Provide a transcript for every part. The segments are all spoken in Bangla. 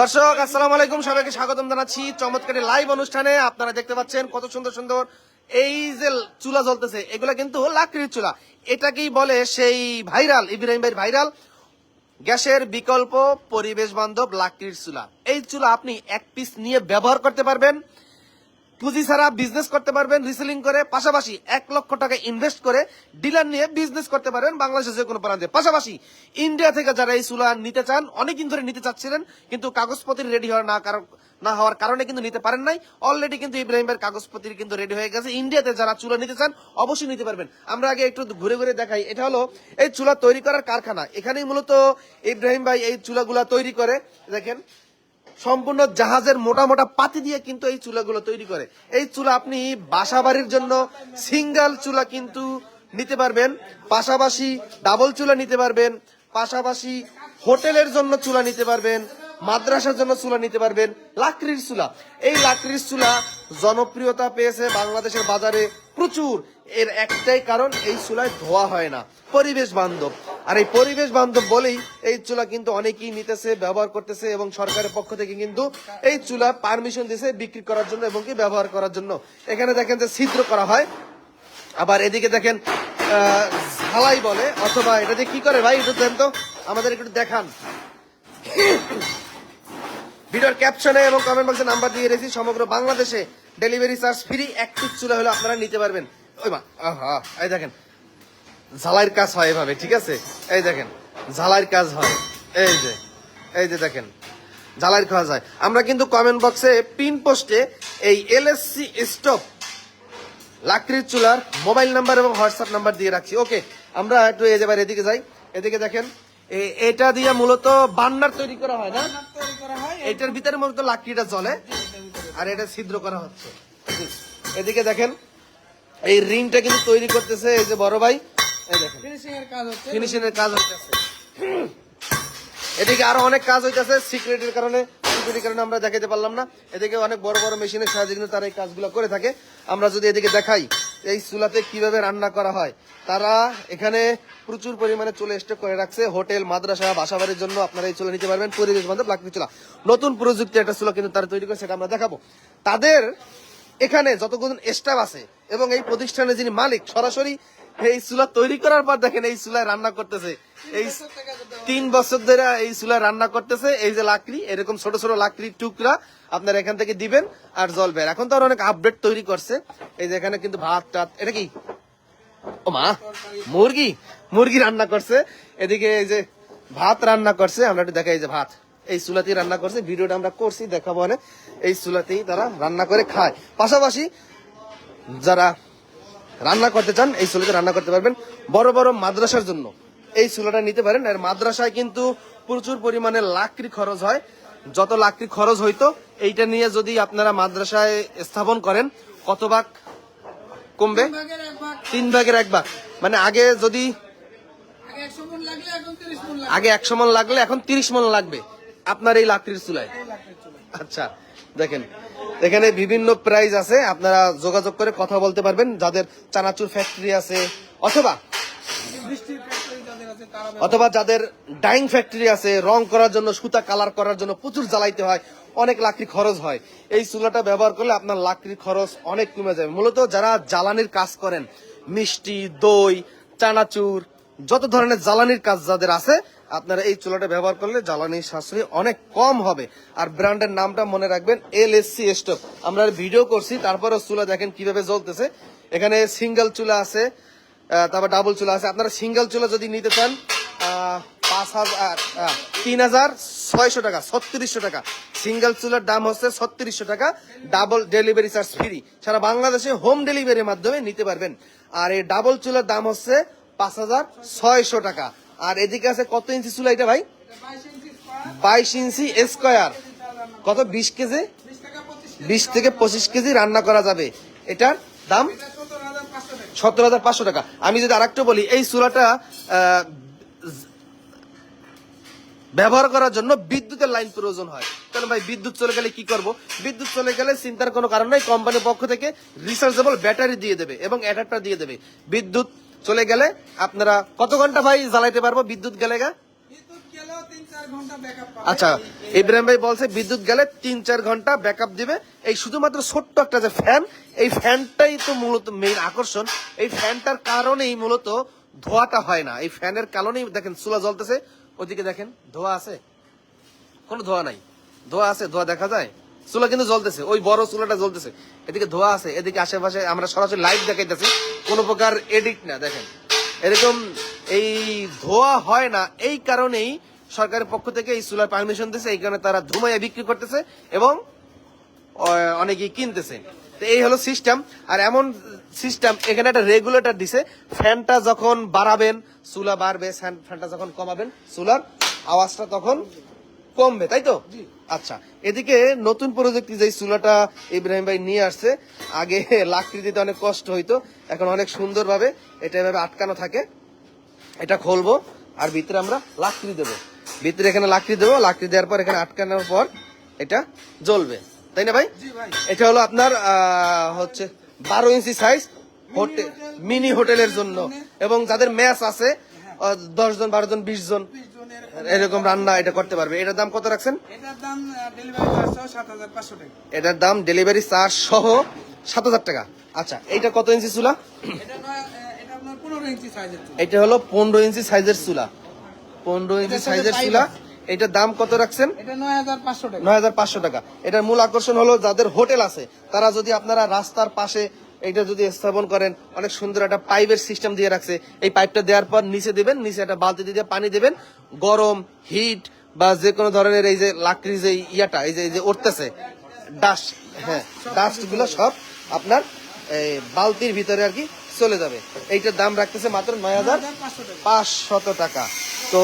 দর্শক, আসসালাম আলাইকুম। সবাইকে স্বাগতম জানাচ্ছি চমৎকারী লাইভ অনুষ্ঠানে। আপনারা দেখতে পাচ্ছেন কত সুন্দর সুন্দর এই যে চুলা জ্বলতেছে, এগুলা কিন্তু লাকড়ির চুলা। এটাকেই বলে সেই ভাইরাল, ইব্রাহিম ভাই ভাইরাল গ্যাসের বিকল্প পরিবেশ বান্ধব লাকড়ির চুলা। এই চুলা আপনি এক পিস নিয়ে ব্যবহার করতে পারবেন। পুঁজি ছাড়া বিজনেস করতে পারবেন রিসেলিং করে, পাশাপাশি এক লক্ষ টাকা ইনভেস্ট করে ডিলার নিয়ে বিজনেস করতে পারবেন বাংলাদেশের যে কোনো প্রান্তে। পাশাপাশি ইন্ডিয়া থেকে যারা এই চুলা নিতে চান, অনেকদিন ধরে নিতে চাচ্ছিলেন, কিন্তু কাগজপত্র রেডি হওয়ার না কারণ না হওয়ার কারণে কিন্তু নিতে পারেন নাই। অলরেডি কিন্তু ইব্রাহিমের কাগজপত্র কিন্তু রেডি হয়ে গেছে। ইন্ডিয়াতে যারা চুলা নিতে চান, অবশ্যই নিতে পারবেন। আমরা আগে একটু ঘুরে ঘুরে দেখাই। এটা হলো এই চুলা তৈরি করার কারখানা। এখানেই মূলত ইব্রাহিম ভাই এই চুলাগুলা তৈরি করে। দেখেন সম্পূর্ণ জাহাজের মোটা মোটা পাতি দিয়ে কিন্তু এই চুলাগুলো তৈরি করে। এই চুলা আপনি বাসা বাড়ির জন্য সিঙ্গেল চুলা কিন্তু নিতে পারবেন, পাশাপাশি ডাবল চুলা নিতে পারবেন, পাশাপাশি হোটেলের জন্য চুলা নিতে পারবেন, মাদ্রাসার জন্য চুলা নিতে পারবেন, লাকড়ির চুলা। এই লাকড়ির চুলা জনপ্রিয়তা পেয়েছে বাংলাদেশের বাজারে প্রচুর। এর একটাই কারণ, এই চুলায় ধোয়া হয় না। পরিবেশ বান্ধব। আর এই পরিবেশ বান্ধব বলেই এই চুলা কিন্তু অনেকেই নিতেছে ব্যবহার করতেছে এবং সরকারের পক্ষ থেকে কিন্তু এই চুলা পারমিশন দিছে বিক্রি করার জন্য এবং কি ব্যবহার করার জন্য। এখানে দেখেন যে ছিদ্র করা হয়। আবার এদিকে দেখেন ঝালাই বলে অথবা এটা যে কি করে ভাই? একটু দেন তো আমাদের একটু দেখান। ভিডিওর ক্যাপশনে এবং কমেন্ট বক্সে নাম্বার দিয়ে রেখেছি সমগ্র বাংলাদেশে ডেলিভারি চার্জ ফ্রি এক চুলা হলে আপনারা নিতে পারবেন। ওই মা আহা, এই দেখেন। ঝালাইয়ের কাজ হয় এভাবে ঠিক আছে? এই দেখেন ঝালাইয়ের কাজ হয়। এই যে এই যে দেখেন ঝালাইয়ের খাওয়া যায় আমরা কিন্তু কমেন্ট বক্সে পিন পোস্টে এই এলএসসি স্টপ লাকড়ির চুলার মোবাইল নাম্বার এবং হোয়াটসঅ্যাপ নাম্বার দিয়ে রাখছি। ওকে আমরা একটু এই যে এবার এদিকে যাই। এদিকে দেখেন এ- এটা দিয়ে মূলত বান্নার তৈরি করা হয় না? তৈরি করা হয় এটার ভিতরে মূলত লাকড়িটা চলে আর এটা ছিদ্র করা হচ্ছে। এদিকে দেখেন এই রিংটা কিন্তু তৈরি করতেছে এই যে বড় ভাই। এই দেখেন। ফিনিশিং এর কাজ হচ্ছে ফিনিশিং এর কাজ হইতেছে। এদিকে আরও অনেক কাজ হইতেছে সিক্রেটের কারণে সিকিউরিটির কারণে আমরা দেখাতে পারলাম না। এদিকে অনেক বড় বড় মেশিনের সাহায্যে কিন্তু তারা এই কাজগুলো করে থাকে। আমরা যদি এদিকে দেখাই এই চুলাতে কীভাবে রান্না করা হয় তারা এখানে প্রচুর পরিমাণে চুলা স্টক করে রাখছে। হোটেল মাদ্রাসা বাসাবাড়ির জন্য আপনারা এই চুলা নিতে পারবেন পরিবেশ বান্ধব লাকড়ি চুলা। নতুন প্রযুক্তি একটা চুলা কিন্তু তারা তৈরি করে সেটা আমরা দেখাবো। তাদের এখানে যতগুলো স্টাফ আছে এবং এই প্রতিষ্ঠানের যিনি মালিক সরাসরি এই চুলা তৈরি করার পর দেখেন এই চুলায় রান্না করতেছে। এই তিন বছর ধরে এই চুলায় রান্না করতেছে, এই যে লাকড়ি, এরকম ছোট ছোট লাকড়ির টুকরা আপনার এখান থেকে দিবেন আর জ্বলবে আর এখন তো আরও অনেক আপডেট তৈরি করছে। এই যে এখানে কিন্তু ভাত, টাত, এটা কি? ও মা, মুরগি মুরগি রান্না করছে। এদিকে এই যে ভাত রান্না করছে, আমরা একটু দেখাই যে ভাত। এই চুলাতেই রান্না করছে, ভিডিওটা আমরা করছি, দেখাবো অনেক। এই চুলাতেই তারা রান্না করে খায়। পাশাপাশি যারা রান্না করতে চান এই চুলাতে রান্না করতে পারবেন। বড় বড় মাদ্রাসার জন্য এই চুলাটা নিতে পারেন। আর মাদ্রাসায় কিন্তু প্রচুর পরিমাণে লাকড়ি খরচ হয়। যত লাকড়ি খরচ হইতো এইটা নিয়ে যদি আপনারা মাদ্রাসায় স্থাপন করেন কত ভাগ কমবে? তিন ভাগের এক ভাগ। মানে আগে যদি আগে একশো মন লাগলে এখন তিরিশ মন লাগবে। আপনার এই লাকড়ির চুলায়। আচ্ছা। দেখেন, এখানে বিভিন্ন প্রাইস আছে, আপনারা যোগাযোগ করে কথা বলতে পারবেন, যাদের চানাচুর ফ্যাক্টরি আছে, অথবা অথবা যাদের ডাইং ফ্যাক্টরি আছে, রং করার জন্য, সুতা কালার করার জন্য প্রচুর জ্বালাইতে হয়, অনেক লাকড়ি খরচ হয়। এই চুলাটা ব্যবহার করলে আপনার লাকড়ির খরচ অনেক কমে যাবে। মূলত যারা জ্বালানির কাজ করেন, মিষ্টি, দই, চানাচুর, যত ধরনের জ্বালানির কাজ যাদের আছে আপনারা এই চুলাটা ব্যবহার করলে জ্বালানির সাশ্রয় অনেক কম হবে। আর ব্র্যান্ডের নামটা মনে রাখবেন এল এস সি স্টোভ। আমরা ভিডিও করছি তারপরে চুলা দেখেন কীভাবে জ্বলতেছে। এখানে সিঙ্গেল চুলা আছে তারপর ডাবল চুলা আছে। আপনারা সিঙ্গেল চুলা যদি নিতে চান পাঁচ হাজার তিন হাজার ছয়শো টাকা, ছত্রিশশো টাকা। সিঙ্গেল চুলার দাম হচ্ছে ছত্রিশশো টাকা, ডাবল ডেলিভারি চার্জ ফ্রি। সারা বাংলাদেশে হোম ডেলিভারির মাধ্যমে নিতে পারবেন। আর এই ডাবল চুলার দাম হচ্ছে পাঁচ হাজার ছয়শো টাকা। আর এদিকে আছে কত ইঞ্চি চুলা এটা ভাই? বাইশ ইঞ্চি স্কোয়ার। কত? বিশ কেজি? বিশ থেকে পঁচিশ কেজি রান্না করা যাবে। এটার দাম সতেরো হাজার পাঁচশো টাকা। আমি যদি আরেকটু বলি, এই চুলাটা ব্যবহার করার জন্য বিদ্যুতের লাইন প্রয়োজন হয়। কারণ ভাই, বিদ্যুৎ চলে গেলে কি করব? বিদ্যুৎ চলে গেলে চিন্তার কোনো কারণ নাই। কোম্পানির পক্ষ থেকে রিচার্জেবল ব্যাটারি দিয়ে দেবে এবং অ্যাডাপ্টার দিয়ে দেবে। বিদ্যুৎ চলে গেলে আপনারা কত ঘণ্টা ভাই জ্বালাইতে পারব? বিদ্যুৎ গেলে গা? আচ্ছা ইব্রাহিম ভাই বলছে বিদ্যুৎ গেলে তিন চার ঘণ্টা ব্যাকআপ দিবে। এই শুধুমাত্র ছোট্ট একটা যে ফ্যান এই ফ্যানটাই তো মূলত মেইন আকর্ষণ। এই ফ্যানটার কারণেই মূলত ধোয়াটা হয় না। এই ফ্যানের কারণেই দেখেন চুলা জ্বলতেছে। ওদিকে দেখেন ধোয়া আছে। কোনো ধোয়া নাই। ধোয়া আছে ধোয়া দেখা যায়? চুলা কিন্তু জ্বলতেছে, ওই বড় চুলাটা জ্বলতেছে। এদিকে ধোয়া আছে, এদিকে আশেপাশে আমরা সরাসরি লাইভ দেখাইতেছি, কোনো প্রকার এডিট না, দেখেন। এরকম এই ধোয়া হয় না, এই কারণেই সরকারের পক্ষ থেকে এই চুলার পারমিশন দিয়েছে এই কারণে তারা ধুমাইয়া বিক্রি করতেছে এবং অনেকেই কিনতেছে। তো এই হলো সিস্টেম আর এমন সিস্টেম এখানে একটা রেগুলেটর দিছে ফ্যানটা যখন বাড়াবেন, চুলা বাড়বে ফ্যান- ফ্যানটা যখন কমাবেন, চুলার আওয়াজটা তখন কমবে তাই তো? আচ্ছা এদিকে নতুন প্রযুক্তি যে চুলাটা ইব্রাহিম ভাই নিয়ে আসছে আগে লাকড়ি দিতে অনেক কষ্ট হইতো এখন অনেক সুন্দরভাবে এটা এভাবে আটকানো থাকে। এটা খুলবো আর ভিতরে আমরা লাকড়ি দেবো। ভিতরে এখানে লাকড়ি দেবো লাকড়ি দেওয়ার পর এখানে আটকানোর পর এটা জ্বলবে। তাই না ভাই? এটা হলো আপনার হচ্ছে বারো ইঞ্চি সাইজ হোটেল মিনি হোটেলের জন্য। এবং যাদের ম্যাচ আছে দশ জন বারো জন। বিশ জন। এরকম রান্না এটা করতে পারবে। এটার দাম কত রাখছেন? এটার দাম ডেলিভারি চার্জ সহ সাত হাজার পাঁচশো টাকা। এটার দাম ডেলিভারি চার্জ সহ সাত হাজার টাকা। আচ্ছা এইটা কত ইঞ্চি চুলা? এটা হলো পনেরো ইঞ্চি সাইজের চুলা। পনেরো ইঞ্চি সাইজের চুলা। এটার দাম কত রাখছেন? নয় হাজার পাঁচশো টাকা। এটার মূল আকর্ষণ হলো যাদের হোটেল আছে তারা যদি আপনারা রাস্তার পাশে এটা যদি স্থাপন করেন, অনেক সুন্দর একটা পাইপের সিস্টেম দিয়ে রাখছে। এই পাইপটা দেওয়ার পর নিচে দেবেন, নিচে একটা বালতি দিয়ে পানি দেবেন। গরম হিট বা যে কোনো ধরনের এই যে লাকড়ি যে ইয়াটা, এই যে এই যে উঠতেছে ডাস্ট হ্যাঁ ডাস্টগুলো সব আপনার বালতির ভিতরে আর কি চলে যাবে। এইটার দাম রাখতেছে মাত্র নয় হাজার পাঁচশত টাকা। তো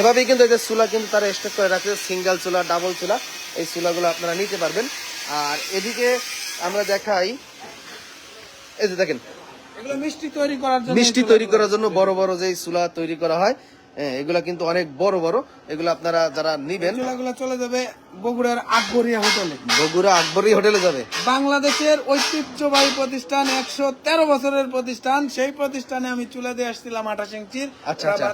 এভাবেই কিন্তু এই যে চুলা কিন্তু তারা স্টক করে রাখছে সিঙ্গেল চুলা ডাবল চুলা, এই চুলাগুলো আপনারা নিতে পারবেন। আর এদিকে আমরা দেখাই এই যে দেখেন মিষ্টি তৈরি করার জন্য মিষ্টি তৈরি করার জন্য বড় বড় যে চুলা তৈরি করা হয় হ্যাঁ, এগুলা কিন্তু অনেক বড় বড় এগুলো আপনারা যারা নিবেন চুলাগুলো চলে যাবে বগুড়ার আকবরিয়া হোটেলে। বগুড়া আকবরী হোটেলে যাবে। বাংলাদেশের ঐতিহ্যবাহী প্রতিষ্ঠান একশো তেরো বছরের প্রতিষ্ঠান সেই প্রতিষ্ঠানে আমি চুলা দিয়ে আসছিলাম আঠাশ ইঞ্চির আচ্ছা, আচ্ছা।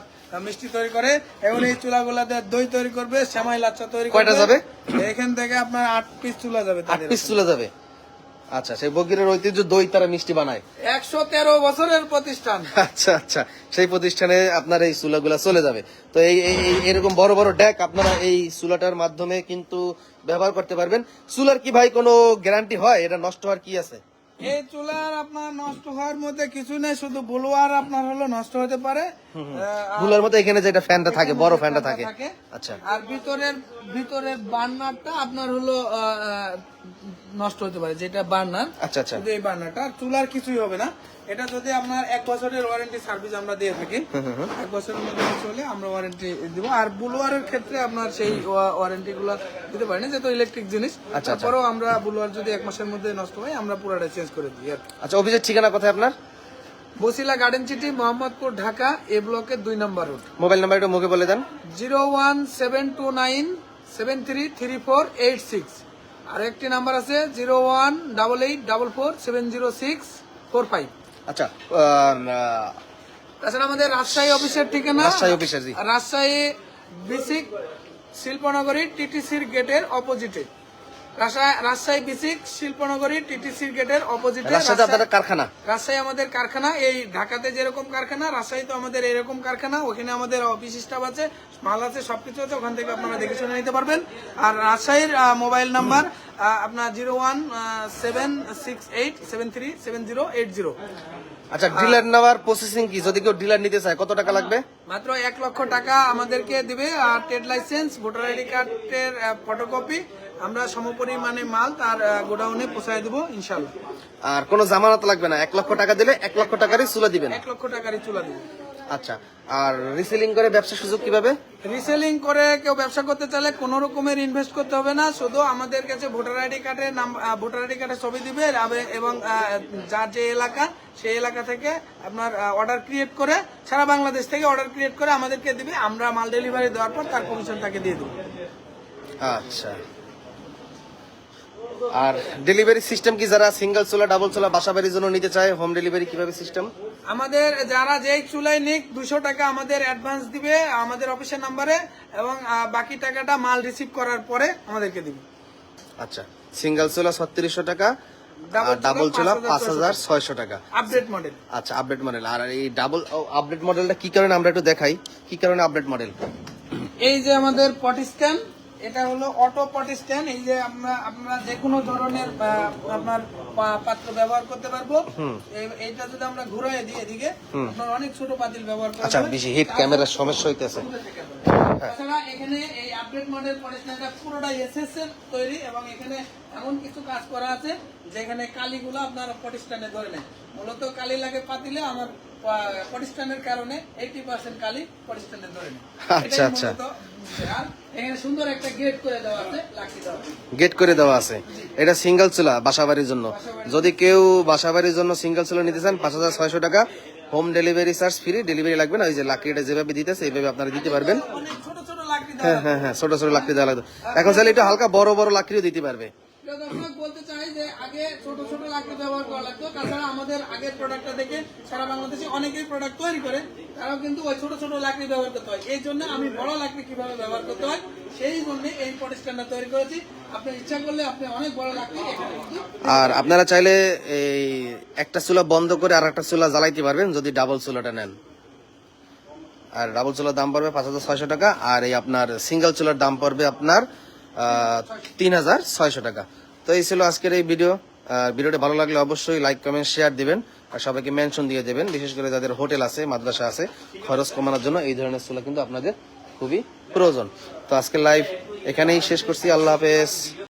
মিষ্টি তৈরি করে এবং এই চুলাগুলা দিয়ে দই তৈরি করবে শ্যামাই লাচ্চা তৈরি কয়টা যাবে? এখান থেকে আপনার আট পিস চুলা যাবে আট পিস চুলা যাবে। আচ্ছা সেই বগিরের ঐতিহ্য দই তারা মিষ্টি বানায়। একশো তেরো বছরের প্রতিষ্ঠান। আচ্ছা আচ্ছা সেই প্রতিষ্ঠানে আপনার এই চুলাগুলা চলে যাবে। তো এই এরকম বড় বড় ডেক আপনারা এই চুলাটার মাধ্যমে কিন্তু ব্যবহার করতে পারবেন। চুলার কি ভাই কোনো গ্যারান্টি হয়? এটা নষ্ট হওয়ার কি আছে? এই চুলার আপনার নষ্ট হওয়ার মধ্যে কিছু নেই শুধু ব্লোয়ার আপনার হলো নষ্ট হতে পারে। আহ, মধ্যে এখানে যেটা ফ্যানটা থাকে বড় ফ্যানটা থাকে। আচ্ছা। আর ভিতরের ভিতরের বার্নারটা আপনার হলো নষ্ট হতে পারে যেটা বার্নার আচ্ছা আচ্ছা। এই বার্নারটা। আর চুলার কিছুই হবে না। এটা যদি আপনার এক বছরের ওয়ারেন্টি সার্ভিস আমরা দিয়ে থাকি এক বছরের মধ্যে চলে আমরা ওয়ারেন্টি দিব। আর বুলোয়ারের ক্ষেত্রে আপনার সেই ওয়ারেন্টি গুলো দিতে পারি না যেহেতু ইলেকট্রিক জিনিস আচ্ছা। তারপরেও আমরা বুলোয়ার যদি এক মাসের মধ্যে নষ্ট হয় আমরা পুরোটা চেঞ্জ করে দিই আচ্ছা অফিসের ঠিকানা কোথায় আপনার? Basila garden city Mohammadpur Dhaka A ব্লকের দুই নম্বর রোড মোবাইল নাম্বার একটু মুখে বলে দেন। Zero one seven two nine seven three three four eight six আর একটি নাম্বার আছে zero one double eight double four seven zero six four five. আচ্ছা তাছাড়া আমাদের রাজশাহী অফিসের ঠিকানা রাজশাহী অফিসের, রাজশাহী বিসিক শিল্পনগরী টিটিসির গেটের অপোজিটে রাজশাহী- বিসিক শিল্পনগরী টিটিসির গেটের অপোজিটে কারখানা? রাজশাহী আমাদের কারখানা। এই ঢাকাতে যেরকম কারখানা রাজশাহী তো আমাদের এরকম কারখানা। ওখানে আমাদের অফিস স্টাফ আছে মাল আছে সবকিছু আছে। ওখান থেকে আপনারা দেখে শুনে নিতে পারবেন। আর রাজশাহীর মোবাইল নাম্বার আপনার zero one seven six eight seven three seven zero eight zero. আচ্ছা ডিলার নেওয়ার প্রসেসিং কি? যদি কেউ ডিলার নিতে চায় কত টাকা লাগবে? মাত্র এক লক্ষ টাকা আমাদেরকে দিবে আর ট্রেড লাইসেন্স ভোটার আইডি কার্ডের ফটোকপি আমরা সমপরিমাণে মাল তার গোডাউনে পৌঁছায় দেবো ইনশাল্লাহ আর কোনো জামানত লাগবে না? এক লক্ষ টাকা দিলে এক লক্ষ টাকারই চুলা দিবেন এক লক্ষ টাকারই চুলা দিবেন আচ্ছা আর রিসেলিং করে ব্যবসা সুযোগ কীভাবে? রিসেলিং করে কেউ ব্যবসা করতে চাইলে কোনো রকমের ইনভেস্ট করতে হবে না শুধু আমাদের কাছে ভোটার আইডি কার্ডের নাম ভোটার আইডি কার্ডের ছবি দিবে এবং যার যে এলাকা সেই এলাকা থেকে আপনার অর্ডার ক্রিয়েট করে সারা বাংলাদেশ থেকে অর্ডার ক্রিয়েট করে আমাদেরকে দিবে আমরা মাল ডেলিভারি দেওয়ার পর তার কমিশন তাকে দিয়ে দেবো। আচ্ছা। আর ডেলিভারি সিস্টেম কি যারা সিঙ্গেল চোলা ডাবল চোলা বাসা বাড়ির জন্য নিতে চায় হোম ডেলিভারি কীভাবে সিস্টেম আমাদের যারা যেই চুলাই নিক দুশো টাকা আমাদের অ্যাডভান্স দিবে আমাদের অফিসের নাম্বারে এবং বাকি টাকাটা মাল রিসিভ করার পরে আমাদেরকে দিবে। আচ্ছা সিঙ্গেল চুলা ছত্রিশশো টাকা ডাবল চুলা পাঁচ হাজার ছয়শো টাকা। আপডেট মডেল আচ্ছা আপডেট মডেল আর এই ডাবল আপডেট মডেলটা কি কারণে আমরা একটু দেখাই? কি কারণে আপডেট মডেল এই যে আমাদের পট স্ট্যান্ড এটা হলো অটো পট স্ট্যান্ড এই যে আমরা আপনারা যে কোনো ধরনের আপনার পাত্র ব্যবহার করতে পারব। এই- এইটা যদি আমরা ঘুরাই দিই এদিকে আপনার অনেক ছোট পাতিল ব্যবহার করা আচ্ছা বেশি হিট ক্যামেরার সমস্যা হইতেছে। তাছাড়া এখানে এই আপডেট মডেল পলিশনাটা পুরোটা এসএস এর তৈরি এবং এখানে এমন কিছু কাজ করা আছে যেখানে কালিগুলো আপনার পটিস্টানে ধরে নেয় মূলত কালি লাগে পাতিলে আমার পটিস্টানের কারণে এইটি পার্সেন্ট কালি পটিস্টানে ধরে নেয়। আচ্ছা, আচ্ছা। এখানে সুন্দর একটা গেট করে দেওয়া আছে লাকি দেওয়া গেট করে দেওয়া আছে। এটা সিঙ্গেল চুলা বাসাবাড়ির জন্য। যদি কেউ বাসাবাড়ির জন্য সিঙ্গেল চুলা নিতে চান পাঁচ হাজার ছয়শো টাকা home delivery charge free delivery লাগবে না ওই যে লাকড়িটা যেভাবে দিতেছে এইভাবে আপনারা দিতে পারবেন। হ্যাঁ হ্যাঁ হ্যাঁ ছোট ছোট লাকড়ি দেওয়া লাগবে। এখন চাইলে একটু হালকা বড় বড় লাকড়িও দিতে পারবে। প্রিয় দর্শক বলতে চাই যে আগে ছোট ছোট লাকড়ি ব্যবহার করা লাগতো। তাছাড়া আমাদের আগের প্রোডাক্টটা দেখে সারা বাংলাদেশে অনেকেই প্রোডাক্ট তৈরি করে তারাও কিন্তু ওই ছোট ছোট লাকড়ি ব্যবহার করতে হয়। এই জন্য আমি বড় লাকড়ি কীভাবে ব্যবহার করতে হয় সেই জন্য এই পরিষ্কারটা তৈরি করেছি। আপনি ইচ্ছা করলে আপনি অনেক বড় লাকড়ি আর আপনারা চাইলে এই একটা চুলা বন্ধ করে আর একটা চুলা জ্বালাইতে পারবেন যদি ডাবল চুলাটা নেন। আর ডাবল চুলার দাম পড়বে পাঁচ হাজার ছয়শো টাকা আর এই আপনার সিঙ্গেল চুলার দাম পড়বে আপনার তিন হাজার ছয়শো টাকা। তো এই ছিল আজকের এই ভিডিও। ভিডিওটা ভালো লাগলে অবশ্যই লাইক, কমেন্ট, শেয়ার দিবেন আর সবাইকে মেনশন দিয়ে দেবেন। বিশেষ করে যাদের হোটেল আছে, মাদ্রাসা আছে, খরচ কমানোর জন্য এই ধরনের চুলা কিন্তু আপনাদের খুবই প্রয়োজন। তো আজকে লাইভ এখানেই শেষ করছি। আল্লাহ হাফেজ।